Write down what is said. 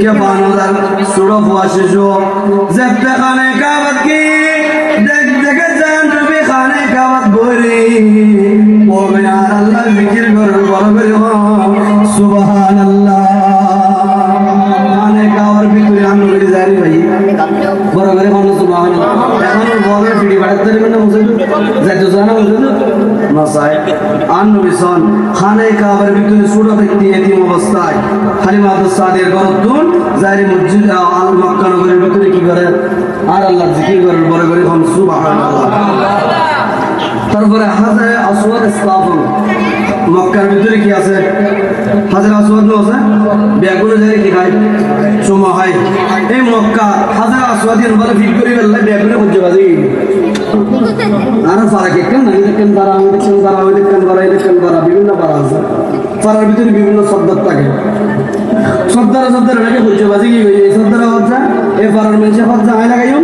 که بانو در صرف واششو زب خانه کابت کی دک دک جان تو بی خانه کابت بوری مومنان اللہ ذکر کر بر بر سبحان اللہ خانه کابر بھی تو یہاں نوری زاری بھائی بر بر خانه سبحان اللہ এখন বলে ফিডি বাড়াতে মানে মুসলিম যাইতো জানা মুসলিম না সাহেব আন নবী সন খানে কাবার ভিতরে সুরা ব্যক্তি এতিম অবস্থায় আব্দুল সাদের গরতুন জারি মসজিদ আল মক্কা নগরের ভিতরে কি করে? আর আল্লাহ জিকির করে বড় করে হম সুবহানাল্লাহ। তারপরে হাজারে আসওয়াদ ইসলাম মক্কার ভিতরে কি আছে? হাজার আসওয়াদ আছে? ব্যাগুলো যায় কি খায় সময় হয়। এই মক্কা হাজার আসওয়াদের বলে ফিট করে ফেললে ব্যাগুলো বুঝতে পারি আর ফারা কেন? আমি দেখেন পারা? দেখেন পারা? পারা? এই পারা? বিভিন্ন পারা আছে। পারার ভিতরে বিভিন্ন শব্দ থাকে। সর্দার নাকি বুঝতে পারছি কি এই সর্দার হচ্ছে এ পারার মানুষে হচ্ছে আয় লাগাইও।